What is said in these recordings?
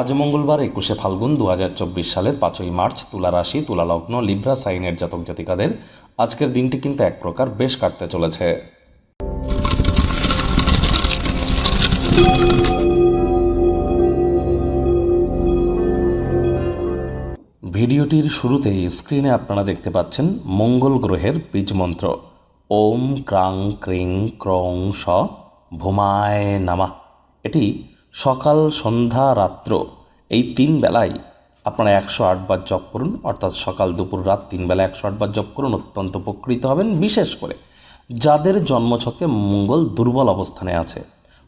আজ মঙ্গলবার একুশে ফাল্গুন দু হাজার চব্বিশ সালের পাঁচই মার্চ তুলা রাশি, তুলা লগ্ন, লিব্রা সাইনের জাতক জাতিকাদের আজকের দিনটি কিন্তু এক প্রকার বেশ কাটতে চলেছে। ভিডিওটির শুরুতেই স্ক্রিনে আপনারা দেখতে পাচ্ছেন মঙ্গল গ্রহের বীজ মন্ত্র। ওম ক্রাং ক্রিং ক্রং স ভূমায় নামা। এটি সকাল, সন্ধ্যা, রাত্র, এই তিন বেলায় আপনারা একশো আটবার জপ করুন। অর্থাৎ সকাল, দুপুর, রাত তিন বেলা একশো আটবার জপ করুন। অত্যন্ত উপকৃত হবেন, বিশেষ করে যাদের জন্মছকে মঙ্গল দুর্বল অবস্থানে আছে।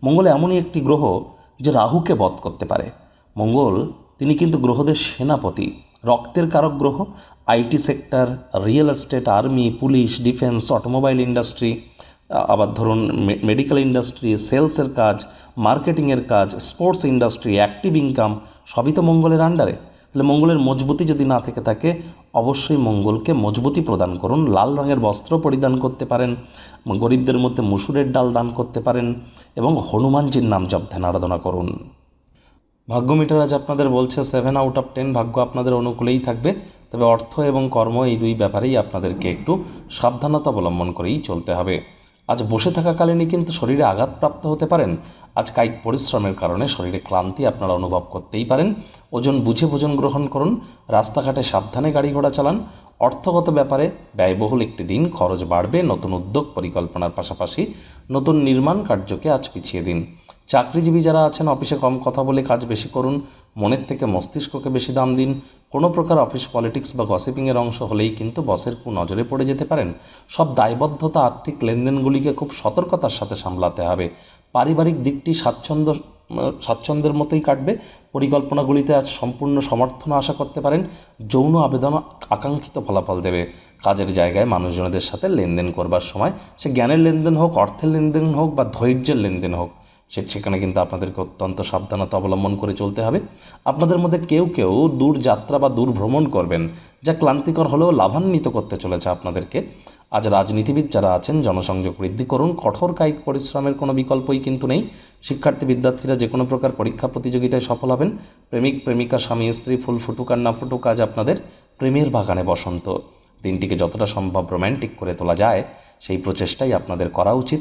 মঙ্গল এমনই একটি গ্রহ যে রাহুকে বধ করতে পারে। মঙ্গল, তিনি কিন্তু গ্রহদের সেনাপতি, রক্তের কারক গ্রহ, IT sector, real estate, army, police, defence, automobile industry আবার ধরুন মেডিকেল ইন্ডাস্ট্রি সেলসের কাজ মার্কেটিংয়ের কাজ স্পোর্টস ইন্ডাস্ট্রি অ্যাক্টিভ ইনকাম সবই তো মঙ্গলের আন্ডারে তাহলে মঙ্গলের মজবুতি যদি না থেকে থাকে, অবশ্যই মঙ্গলকে মজবুতি প্রদান করুন। লাল রঙের বস্ত্র পরিধান করতে পারেন, গরিবদের মধ্যে মুসুরের ডাল দান করতে পারেন এবং হনুমানজির নাম জপ ধ্যান আরাধনা করুন। ভাগ্য মিটার আজ আপনাদের বলছে সেভেন আউট অফ টেন ভাগ্য আপনাদের অনুকূলেই থাকবে। তবে অর্থ এবং কর্ম এই দুই ব্যাপারেই আপনাদেরকে একটু সাবধানতা অবলম্বন করেই চলতে হবে। আজ বসে থাকাকালীনই কিন্তু শরীরে আঘাতপ্রাপ্ত হতে পারেন। আজ কায়িক পরিশ্রমের কারণে শরীরে ক্লান্তি আপনারা অনুভব করতেই পারেন। ওজন বুঝে ভোজন গ্রহণ করুন, রাস্তাঘাটে সাবধানে গাড়ি ঘোড়া চালান। অর্থগত ব্যাপারে ব্যয়বহুল একটি দিন, খরচ বাড়বে, নতুন উদ্যোগ পরিকল্পনার পাশাপাশি নতুন নির্মাণ কার্যকে আজ পিছিয়ে দিন। চাকরিজীবী যারা আছেন, অফিসে কম কথা বলে কাজ বেশি করুন মনের থেকে মস্তিষ্ককে বেশি দাম দিন। কোনো প্রকার অফিস পলিটিক্স বা গসিপিংয়ের অংশ হলেই কিন্তু বসের কু নজরে পড়ে যেতে পারেন। সব দায়বদ্ধতা, আর্থিক লেনদেনগুলিকে খুব সতর্কতার সাথে সামলাতে হবে। পারিবারিক দিকটি স্বাচ্ছন্দ্য, স্বাচ্ছন্দ্যের মতোই কাটবে। পরিকল্পনাগুলিতে আজ সম্পূর্ণ সমর্থন আশা করতে পারেন। যৌন আবেদন আকাঙ্ক্ষিত ফলাফল দেবে। কাজের জায়গায় মানুষজনদের সাথে লেনদেন করবার সময় সে জ্ঞানের লেনদেন হোক, অর্থের লেনদেন হোক বা ধৈর্যের লেনদেন হোক সেখানে কিন্তু আপনাদেরকে অত্যন্ত সাবধানতা অবলম্বন করে চলতে হবে। আপনাদের মধ্যে কেউ কেউ দূর যাত্রা বা দূর ভ্রমণ করবেন, যা ক্লান্তিকর হলেও লাভান্বিত করতে চলেছে আপনাদেরকে। আজ রাজনীতিবিদ যারা আছেন, জনসংযোগ বৃদ্ধি করুন, কঠোর কায়িক পরিশ্রমের কোনো বিকল্পই কিন্তু নেই। শিক্ষার্থী, বিদ্যার্থীরা যে কোনো প্রকার পরীক্ষা প্রতিযোগিতায় সফল হবেন। প্রেমিক, প্রেমিকা, স্বামী, স্ত্রী, ফুল ফুটুক আর না ফুটুক, আজ আপনাদের প্রেমের বাগানে বসন্ত। দিনটিকে যতটা সম্ভব রোম্যান্টিক করে তোলা যায়, সেই প্রচেষ্টাই আপনাদের করা উচিত।